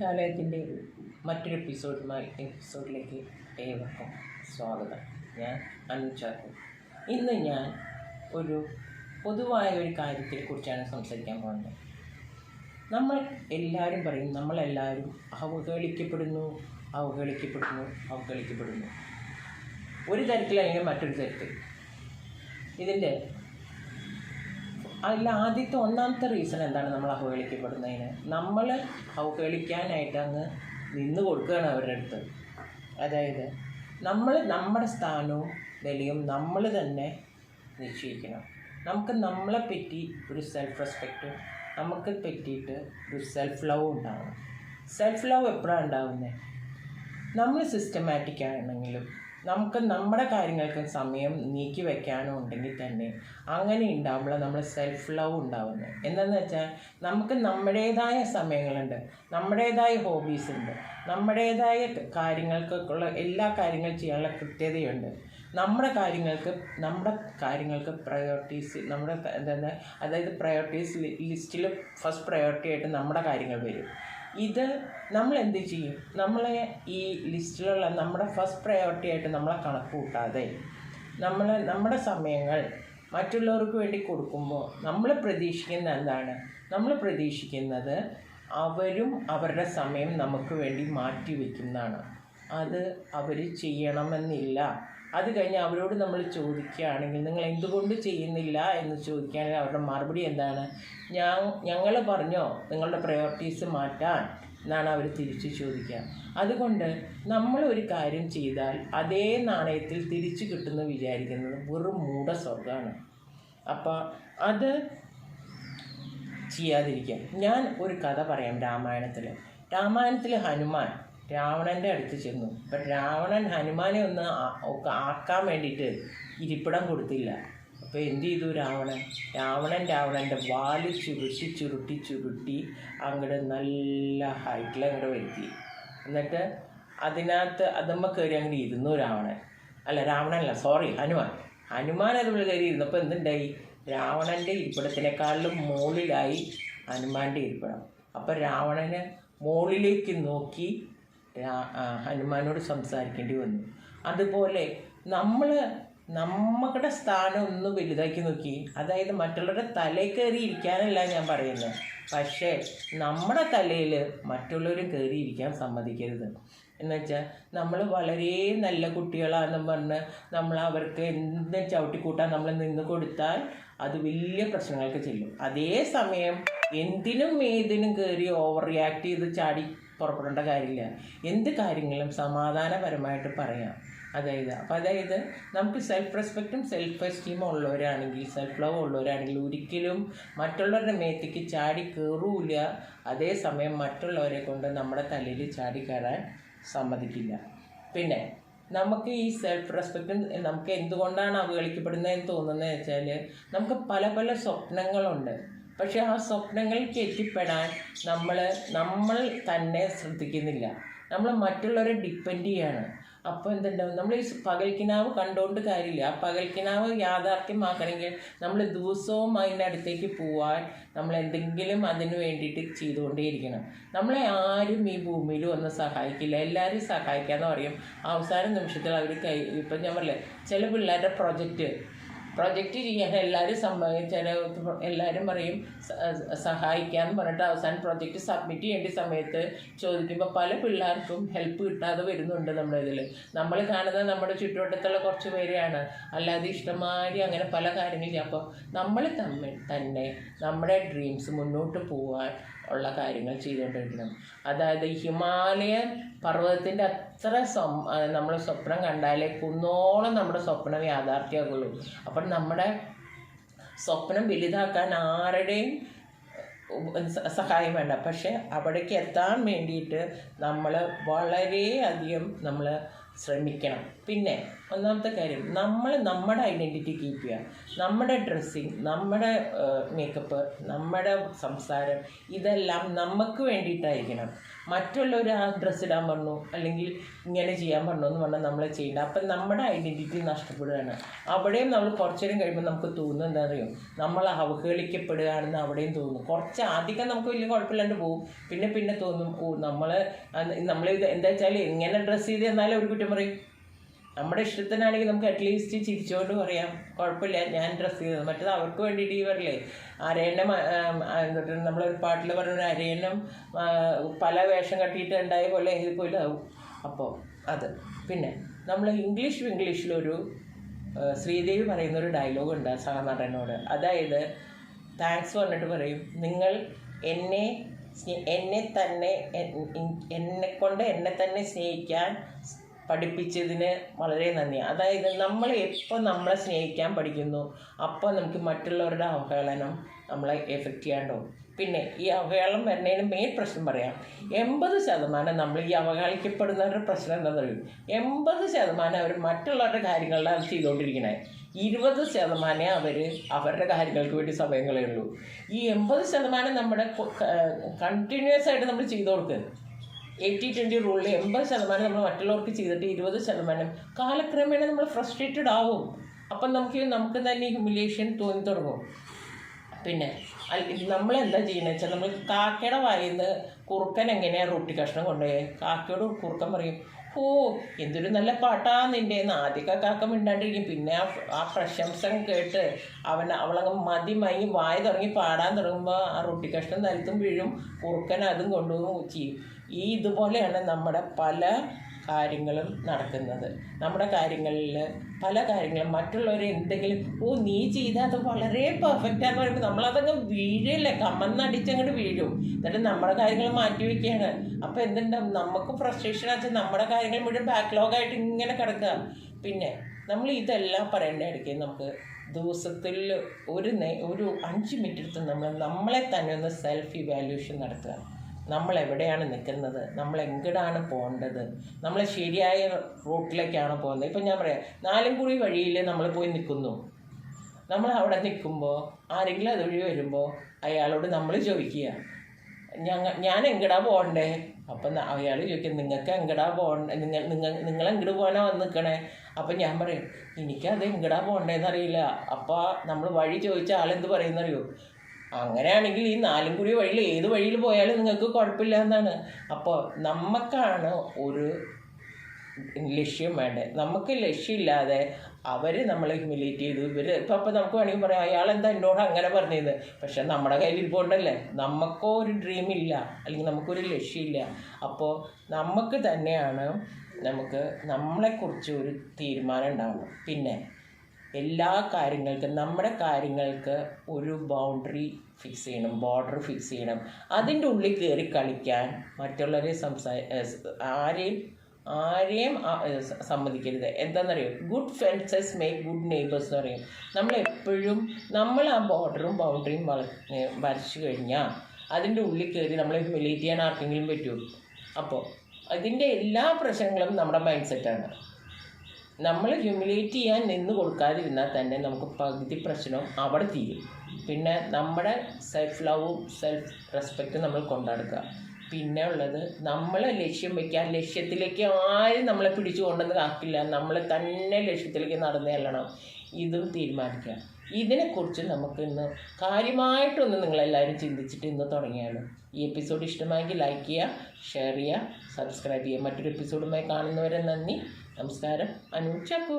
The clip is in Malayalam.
ജാലയത്തിന്റെ മറ്റൊരു എപ്പിസോഡുമായി എപ്പിസോഡിലേക്ക് ഏവർക്കും സ്വാഗതം. ഞാൻ അനുചാക്കും ഇന്ന് ഞാൻ ഒരു പൊതുവായ ഒരു കാര്യത്തെക്കുറിച്ചാണ് സംസാരിക്കാൻ പോകുന്നത്. നമ്മൾ എല്ലാവരും പറയും നമ്മളെല്ലാവരും അവഹേളിക്കപ്പെടുന്നു അവഹേളിക്കപ്പെടുന്നു അവഹേളിക്കപ്പെടുന്നു. ഒരു തരത്തിലല്ലെങ്കിൽ മറ്റൊരു തരത്തിൽ. ഇതിന്റെ അതിൽ ആദ്യത്തെ ഒന്നാമത്തെ റീസൺ എന്താണ് നമ്മൾ അവഹേളിക്കപ്പെടുന്നതിന്? നമ്മൾ അവഹേളിക്കാനായിട്ട് അങ്ങ് നിന്ന് കൊടുക്കുകയാണ് അവരുടെ അടുത്ത്. അതായത് നമ്മൾ നമ്മുടെ സ്ഥാനവും വിലയും നമ്മൾ തന്നെ നിശ്ചയിക്കണം. നമുക്ക് നമ്മളെ പറ്റി ഒരു സെൽഫ് റെസ്പെക്റ്റും നമുക്ക് പറ്റിയിട്ട് ഒരു സെൽഫ് ലവ് ഉണ്ടാവണം. സെൽഫ് ലവ് എപ്പോഴാണ് ഉണ്ടാകുന്നത് നമ്മൾ സിസ്റ്റമാറ്റിക് ആണെങ്കിലും നമുക്ക് നമ്മുടെ കാര്യങ്ങൾക്ക് സമയം നീക്കി വെക്കാനോ ഉണ്ടെങ്കിൽ തന്നെ അങ്ങനെ ഉണ്ടാകുമ്പോൾ നമ്മൾ സെൽഫ് ലവ് ഉണ്ടാവുന്നത് എന്താണെന്ന് വെച്ചാൽ നമുക്ക് നമ്മുടേതായ സമയങ്ങളുണ്ട് നമ്മുടേതായ ഹോബീസ് ഉണ്ട് നമ്മുടേതായ കാര്യങ്ങൾക്കുള്ള എല്ലാ കാര്യങ്ങൾ ചെയ്യാനുള്ള കൃത്യതയുണ്ട്. നമ്മുടെ കാര്യങ്ങൾക്ക് നമ്മുടെ കാര്യങ്ങൾക്ക് പ്രയോറിറ്റീസ് നമ്മുടെ എന്താ അതായത് പ്രയോറിറ്റീസ് ലിസ്റ്റിൽ ഫസ്റ്റ് പ്രയോറിറ്റി ആയിട്ട് നമ്മുടെ കാര്യങ്ങൾ വരും. ഇത് നമ്മൾ എന്ത് ചെയ്യും? നമ്മളെ ഈ ലിസ്റ്റിലുള്ള നമ്മുടെ ഫസ്റ്റ് പ്രയോറിറ്റി ആയിട്ട് നമ്മളെ കണക്ക് കൂട്ടാതെ നമ്മൾ നമ്മുടെ സമയങ്ങൾ മറ്റുള്ളവർക്ക് വേണ്ടി കൊടുക്കുമ്പോൾ നമ്മൾ പ്രതീക്ഷിക്കുന്ന എന്താണ്? നമ്മൾ പ്രതീക്ഷിക്കുന്നത് അവരും അവരുടെ സമയം നമുക്ക് വേണ്ടി മാറ്റി വയ്ക്കുന്നതാണ് അത് അവർ ചെയ്യണമെന്നില്ല. അത് കഴിഞ്ഞ് അവരോട് നമ്മൾ ചോദിക്കുകയാണെങ്കിൽ നിങ്ങൾ എന്തുകൊണ്ട് ചെയ്യുന്നില്ല എന്ന് ചോദിക്കുകയാണെങ്കിൽ അവരുടെ മറുപടി എന്താണ്? ഞാൻ ഞങ്ങൾ പറഞ്ഞോ നിങ്ങളുടെ പ്രയോറിറ്റീസ് മാറ്റാൻ എന്നാണ് അവർ തിരിച്ച് ചോദിക്കുക. അതുകൊണ്ട് നമ്മൾ ഒരു കാര്യം ചെയ്താൽ അതേ നാണയത്തിൽ തിരിച്ചു കിട്ടുന്നു വിചാരിക്കുന്നത് വെറും മൂട സ്വർഗമാണ് അപ്പോൾ അത് ചെയ്യാതിരിക്കുക. ഞാൻ ഒരു കഥ പറയാം രാമായണത്തിൽ രാമായണത്തിൽ ഹനുമാൻ രാവണന്റെ അടുത്ത് ചെന്നു. അപ്പം രാവണൻ ഹനുമാനെ ഒന്ന് ആക്കാൻ വേണ്ടിയിട്ട് ഇരിപ്പിടം കൊടുത്തില്ല. അപ്പോൾ എന്ത് ചെയ്തു രാവണൻ? രാവണൻ രാവണന്റെ വാൽ ചുരുട്ടി ചുരുട്ടി ചുരുട്ടി അങ്ങോട്ട് നല്ല ഹൈറ്റിൽ അങ്ങോട്ട് വരുത്തി. എന്നിട്ട് അതിനകത്ത് അതുമ്മ കയറി അങ്ങോട്ട് ഇരുന്നു രാവണൻ. അല്ല രാവണനല്ല സോറി ഹനുമാൻ. ഹനുമാൻ അതുപോലെ കയറി ഇരുന്നപ്പോൾ എന്തുണ്ടായി? രാവണന്റെ ഇരിപ്പിടത്തിനേക്കാളിലും മുകളിലായി ഹനുമാന്റെ ഇരിപ്പിടം. അപ്പോൾ രാവണന് മുകളിലേക്ക് നോക്കി ഹനുമാനോട് സംസാരിക്കേണ്ടി വന്നു. അതുപോലെ നമ്മൾ നമ്മുടെ സ്ഥാനം ഒന്ന് വലുതാക്കി നോക്കി. അതായത് മറ്റുള്ളവരുടെ തലയിൽ കയറി ഇരിക്കാനല്ല ഞാൻ പറയുന്നത്. പക്ഷേ നമ്മുടെ തലയിൽ മറ്റുള്ളവരും കയറി ഇരിക്കാൻ സമ്മതിക്കരുത്. എന്നുവെച്ചാൽ നമ്മൾ വളരെ നല്ല കുട്ടികളാണെന്ന് പറഞ്ഞ് നമ്മൾ അവർക്ക് എന്ത് ചവിട്ടിക്കൂട്ടാൻ നമ്മൾ നിന്ന് കൊടുത്താൽ അത് വലിയ പ്രശ്നങ്ങൾക്ക് ചെല്ലും. അതേസമയം എന്തിനും ഏതിനും കയറി ഓവർ റിയാക്ട് ചെയ്ത് ചാടി പുറപ്പെടേണ്ട കാര്യമില്ല. എന്ത് കാര്യങ്ങളും സമാധാനപരമായിട്ട് പറയാം. അതായത് അപ്പം അതായത് നമുക്ക് സെൽഫ് റെസ്പെക്റ്റും സെൽഫ് എസ്റ്റീമും ഉള്ളവരാണെങ്കിൽ സെൽഫ് ലവ് ഉള്ളവരാണെങ്കിൽ ഒരിക്കലും മറ്റുള്ളവരുടെ മേത്തേക്ക് ചാടി കയറൂല അതേസമയം മറ്റുള്ളവരെ കൊണ്ട് നമ്മുടെ തലയിൽ ചാടി കയറാൻ സമ്മതിക്കില്ല. പിന്നെ നമുക്ക് ഈ സെൽഫ് റെസ്പെക്റ്റും നമുക്ക് എന്തുകൊണ്ടാണ് അവഗണിക്കപ്പെടുന്നതെന്ന് തോന്നുന്നത് വെച്ചാൽ നമുക്ക് പല പല സ്വപ്നങ്ങളുണ്ട്. പക്ഷെ ആ സ്വപ്നങ്ങൾക്ക് എത്തിപ്പെടാൻ നമ്മൾ നമ്മൾ തന്നെ ശ്രദ്ധിക്കുന്നില്ല. നമ്മൾ മറ്റുള്ളവരെ ഡിപ്പെൻഡ് ചെയ്യാണ്. അപ്പോൾ എന്തുണ്ടാവും? നമ്മൾ ഈ പകൽക്കിനാവ് കണ്ടുകൊണ്ട് കാര്യമില്ല. ആ പകൽക്കിനാവ് യാഥാർത്ഥ്യമാക്കണമെങ്കിൽ നമ്മൾ ദിവസവും അടുത്തേക്ക് പോവാൻ നമ്മൾ എന്തെങ്കിലും അതിന് വേണ്ടിയിട്ട് ചെയ്തുകൊണ്ടേയിരിക്കണം. നമ്മളെ ആരും ഈ ഭൂമിയിൽ ഒന്നും സഹായിക്കില്ല. എല്ലാവരും സഹായിക്കാന്ന് പറയും. അവസാന നിമിഷത്തിൽ അവർ കൈ ഇപ്പം ഞാൻ പറയില്ലേ ചില പിള്ളേരുടെ പ്രൊജക്റ്റ് പ്രൊജക്റ്റ് ചെയ്യാൻ എല്ലാവരും ചില എല്ലാവരും പറയും സഹായിക്കാമെന്ന് പറഞ്ഞിട്ട് അവസാനം പ്രൊജക്റ്റ് സബ്മിറ്റ് ചെയ്യേണ്ട സമയത്ത് ചോദിക്കുമ്പോൾ പല പിള്ളേർക്കും ഹെൽപ്പ് കിട്ടാതെ വരുന്നുണ്ട് നമ്മുടെ ഇതിൽ നമ്മൾ കാണുന്നത് നമ്മുടെ ചുറ്റുവട്ടത്തുള്ള കുറച്ച് പേരെയാണ്. അല്ലാതെ ഇഷ്ടമാതിരി അങ്ങനെ പല കാര്യങ്ങളും ചെയ്യും അപ്പോൾ നമ്മൾ തമ്മിൽ തന്നെ നമ്മുടെ ഡ്രീംസ് മുന്നോട്ട് പോകാൻ ഉള്ള കാര്യങ്ങൾ ചെയ്തുകൊണ്ടിരിക്കണം. അതായത് ഹിമാലയൻ പർവതത്തിന്റെ അത്ര നമ്മൾ സ്വപ്നം കണ്ടാലേ കുന്നോളം നമ്മുടെ സ്വപ്നം യാഥാർത്ഥ്യമാകുള്ളൂ അപ്പം നമ്മുടെ സ്വപ്നം വലുതാക്കാൻ ആരുടെയും സഹായം വേണ്ട. പക്ഷെ അവിടേക്ക് എത്താൻ വേണ്ടിയിട്ട് നമ്മൾ വളരെയധികം നമ്മൾ ശ്രമിക്കണം. പിന്നെ ഒന്നാമത്തെ കാര്യം നമ്മൾ നമ്മുടെ ഐഡന്റിറ്റി കീപ്പ് ചെയ്യുക. നമ്മുടെ ഡ്രസ്സിങ് നമ്മുടെ മേക്കപ്പ് നമ്മുടെ സംസാരം ഇതെല്ലാം നമുക്ക് വേണ്ടിയിട്ടായിരിക്കണം. മറ്റുള്ളവർ ആ ഡ്രസ്സ് ഇടാൻ പറഞ്ഞു അല്ലെങ്കിൽ ഇങ്ങനെ ചെയ്യാൻ പറഞ്ഞു എന്ന് പറഞ്ഞാൽ നമ്മൾ ചെയ്യേണ്ട. അപ്പം നമ്മുടെ ഐഡന്റിറ്റി നഷ്ടപ്പെടുകയാണ്. അവിടെയും നമ്മൾ കുറച്ചേരം കഴിയുമ്പോൾ നമുക്ക് തോന്നുന്നത് എന്താ അറിയോ? നമ്മൾ അവഹേളിക്കപ്പെടുകയാണെന്ന് അവിടെയും തോന്നും കുറച്ച് അധികം നമുക്ക് വലിയ കുഴപ്പമില്ലാണ്ട് പോകും. പിന്നെ പിന്നെ തോന്നും ഓ നമ്മൾ നമ്മൾ ഇത് എന്താ വെച്ചാൽ എങ്ങനെ ഡ്രസ്സ് ചെയ്ത് എന്നാലും ഒരു പറയും നമ്മുടെ ഇഷ്ടത്തിനാണെങ്കിൽ നമുക്ക് അറ്റ്ലീസ്റ്റ് ചിരിച്ചുകൊണ്ട് പറയാം. കുഴപ്പമില്ല ഞാൻ ഡ്രസ്സ് ചെയ്തത്. മറ്റേത് അവർക്ക് വേണ്ടിയിട്ട് ഈ വരില്ലേ അരയണ്ണം നമ്മളൊരു പാട്ടിൽ പറഞ്ഞ ഒരു അരയണ്ണം പല വേഷം കെട്ടിയിട്ട് ഉണ്ടായ പോലെ ഇതുപോലെ ആവും. അപ്പോൾ അത്. പിന്നെ നമ്മൾ ഇംഗ്ലീഷ് ഇംഗ്ലീഷിലൊരു ശ്രീദേവി പറയുന്നൊരു ഡയലോഗ് ഉണ്ട് സഹനടനോട്. അതായത് താങ്ക്സ് പറഞ്ഞിട്ട് പറയും നിങ്ങൾ എന്നെ എന്നെ തന്നെ എന്നെ കൊണ്ട് എന്നെ തന്നെ സ്നേഹിക്കാൻ പഠിപ്പിച്ചതിന് വളരെ നന്ദി. അതായത് നമ്മൾ എപ്പോൾ നമ്മളെ സ്നേഹിക്കാൻ പഠിക്കുന്നു അപ്പോൾ നമുക്ക് മറ്റുള്ളവരുടെ അവഹേളനം നമ്മളെ എഫക്റ്റ് ചെയ്യാണ്ടാവും പിന്നെ ഈ അവഹേളനം വരുന്നതിന് മെയിൻ പ്രശ്നം പറയാം. എൺപത് ശതമാനം നമ്മൾ ഈ അവഹേളിക്കപ്പെടുന്നവരുടെ പ്രശ്നം എന്താണെന്ന് അറിയും? എൺപത് ശതമാനം അവർ മറ്റുള്ളവരുടെ കാര്യങ്ങളിലാണ് ചെയ്തുകൊണ്ടിരിക്കണേ ഇരുപത് ശതമാനമേ അവർ അവരുടെ കാര്യങ്ങൾക്ക് വേണ്ടി സമയങ്ങളേ ഉള്ളൂ ഈ എൺപത് ശതമാനം നമ്മുടെ കണ്ടിന്യൂസ് ആയിട്ട് നമ്മൾ ചെയ്തു കൊടുക്കുക എയ്റ്റി ട്വന്റി റൂളിൽ എൺപത് ശതമാനം നമ്മൾ മറ്റുള്ളവർക്ക് ചെയ്തിട്ട് ഇരുപത് ശതമാനം കാലക്രമേണ നമ്മൾ ഫ്രസ്ട്രേറ്റഡ് ആവും. അപ്പം നമുക്ക് നമുക്ക് തന്നെ ഹ്യൂമിലേഷൻ തോന്നി തുടങ്ങും. പിന്നെ നമ്മൾ എന്താ ചെയ്യുന്നത് വെച്ചാൽ നമ്മൾ കാക്കയുടെ വായിൽ നിന്ന് കുറുക്കൻ എങ്ങനെയാണ് റൊട്ടി കഷ്ണം കൊണ്ടുപോയത് കാക്കയോട് കുറുക്കൻ പറയും ഓ എന്തൊരു നല്ല പാട്ടാ നിന്റെ ആദ്യമൊക്കെ കാക്ക മിണ്ടാണ്ടിരിക്കും. പിന്നെ ആ ആ പ്രശംസ കേട്ട് അവൻ അവളങ്ങ് മതി മയങ്ങി വായ തുടങ്ങി പാടാൻ തുടങ്ങുമ്പോൾ ആ റൊട്ടി കഷ്ണം നിലത്തും വീഴും. കുറുക്കൻ അതും കൊണ്ടുപോകും ചെയ്യും. ഈ ഇതുപോലെയാണ് നമ്മുടെ പല കാര്യങ്ങളും നടക്കുന്നത്. നമ്മുടെ കാര്യങ്ങളിൽ പല കാര്യങ്ങളും മറ്റുള്ളവർ എന്തെങ്കിലും ഓ നീ ചെയ്താൽ അത് വളരെ പെർഫെക്റ്റ് ആണെന്ന് പറയുമ്പോൾ നമ്മളതങ്ങ് വീഴല്ലേ? കമ്മന്നടിച്ചങ്ങോട്ട് വീഴും. എന്നിട്ട് നമ്മുടെ കാര്യങ്ങൾ മാറ്റി വയ്ക്കുകയാണ് അപ്പോൾ എന്തുണ്ടാവും? നമുക്ക് ഫ്രസ്ട്രേഷൻ ആച്ചാൽ നമ്മുടെ കാര്യങ്ങൾ മുഴുവൻ ബാക്ക്ലോഗായിട്ട് ഇങ്ങനെ കിടക്കുക. പിന്നെ നമ്മൾ ഇതെല്ലാം പറയേണ്ട ഇടയ്ക്ക് നമുക്ക് ദിവസത്തിൽ ഒരു ഒരു അഞ്ച് മിനിറ്റ് എടുത്ത് നമ്മൾ നമ്മളെ തന്നെ ഒന്ന് സെൽഫ് ഇവാലുവേഷൻ നടത്തുക. നമ്മൾ എവിടെയാണ് നിൽക്കുന്നത്? നമ്മൾ എങ്ങടാണ് പോകേണ്ടത്? നമ്മൾ ശരിയായ റൂട്ടിലേക്കാണ് പോകുന്നത്. ഇപ്പം ഞാൻ പറയാം നാലുംകുറി വഴിയിൽ നമ്മൾ പോയി നിൽക്കുന്നു. നമ്മൾ അവിടെ നിൽക്കുമ്പോൾ ആരെങ്കിലും അതുവഴി വരുമ്പോൾ അയാളോട് നമ്മൾ ചോദിക്കുക. ഞങ്ങൾ ഞാൻ എങ്കിടാ പോകണ്ടേ? അപ്പം അയാൾ ചോദിക്കും നിങ്ങൾക്ക് എങ്കടാ പോകണ്ടേ നിങ്ങൾ നിങ്ങൾ നിങ്ങൾ എങ്ങോട്ട് പോകാനാ വന്ന് നിൽക്കണേ അപ്പം ഞാൻ പറയും എനിക്കത് എങ്കടാ പോകണ്ടേന്ന് അറിയില്ല അപ്പോൾ നമ്മൾ വഴി ചോദിച്ച ആളെന്ത് പറയുന്നറിയോ? അങ്ങനെയാണെങ്കിൽ ഈ നാലും കുഴി വഴിയിൽ ഏത് വഴിയിൽ പോയാലും നിങ്ങൾക്ക് കുഴപ്പമില്ല എന്നാണ്. അപ്പോൾ നമുക്കാണ് ഒരു ലക്ഷ്യം വേണ്ടത് നമുക്ക് ലക്ഷ്യമില്ലാതെ അവർ നമ്മളെ ഹ്യൂമിലേറ്റ് ചെയ്തു. ഇവർ ഇപ്പം അപ്പം നമുക്ക് വേണമെങ്കിൽ പറയാം അയാൾ എന്താ എന്നോട് അങ്ങനെ പറഞ്ഞത് പക്ഷെ നമ്മുടെ കയ്യിൽ ഇരിപ്പുണ്ടല്ലേ? നമുക്കോ ഒരു ഡ്രീം ഇല്ല. അല്ലെങ്കിൽ നമുക്കൊരു ലക്ഷ്യമില്ല. അപ്പോൾ നമുക്ക് തന്നെയാണ് നമുക്ക് നമ്മളെക്കുറിച്ച് ഒരു തീരുമാനം ഉണ്ടാവണം പിന്നെ എല്ലാ കാര്യങ്ങൾക്കും നമ്മുടെ കാര്യങ്ങൾക്ക് ഒരു ബൗണ്ടറി ഫിക്സ് ചെയ്യണം ബോർഡർ ഫിക്സ് ചെയ്യണം. അതിന്റെ ഉള്ളിൽ കയറി കളിക്കാൻ മറ്റുള്ളവരെ സംസാ ആരെയും ആരെയും സമ്മതിക്കരുത്. എന്താണെന്നറിയോ good fences make good neighbours എന്ന് പറയും. നമ്മൾ എപ്പോഴും നമ്മൾ ആ ബോർഡറും ബൗണ്ടറിയും വള വരച്ചു കഴിഞ്ഞാൽ അതിന്റെ ഉള്ളിൽ കയറി നമ്മളെ ഹ്യൂമിലേറ്റ് ചെയ്യാൻ ആർക്കെങ്കിലും പറ്റുമോ? അപ്പോൾ അതിന്റെ എല്ലാ പ്രശ്നങ്ങളും നമ്മുടെ മൈൻഡ് സെറ്റാണ് നമ്മൾ ഹ്യൂമിലേറ്റ് ചെയ്യാൻ നിന്ന് കൊടുക്കാതിരുന്നാൽ തന്നെ നമുക്ക് പകുതി പ്രശ്നവും അവിടെ തീരും. പിന്നെ നമ്മുടെ സെൽഫ് ലവും സെൽഫ് റെസ്പെക്റ്റും നമ്മൾ കൊണ്ടെടുക്കുക. പിന്നെ ഉള്ളത് നമ്മൾ ലക്ഷ്യം വയ്ക്കുക ലക്ഷ്യത്തിലേക്ക് ആരും നമ്മളെ പിടിച്ചു കൊണ്ടുവന്ന് കാക്കില്ല നമ്മൾ തന്നെ ലക്ഷ്യത്തിലേക്ക് നടന്നു ചെല്ലണം. ഇതും തീരുമാനിക്കുക. ഇതിനെക്കുറിച്ച് നമുക്ക് ഇന്ന് കാര്യമായിട്ടൊന്ന് നിങ്ങളെല്ലാവരും ചിന്തിച്ചിട്ട് ഇന്ന് തുടങ്ങിയാണ്. ഈ എപ്പിസോഡ് ഇഷ്ടമായെങ്കിൽ ലൈക്ക് ചെയ്യുക ഷെയർ ചെയ്യുക സബ്സ്ക്രൈബ് ചെയ്യുക. മറ്റൊരു എപ്പിസോഡുമായി കാണുന്നവരെ നന്ദി. നമസ്കാരം. അനു ചക്കു.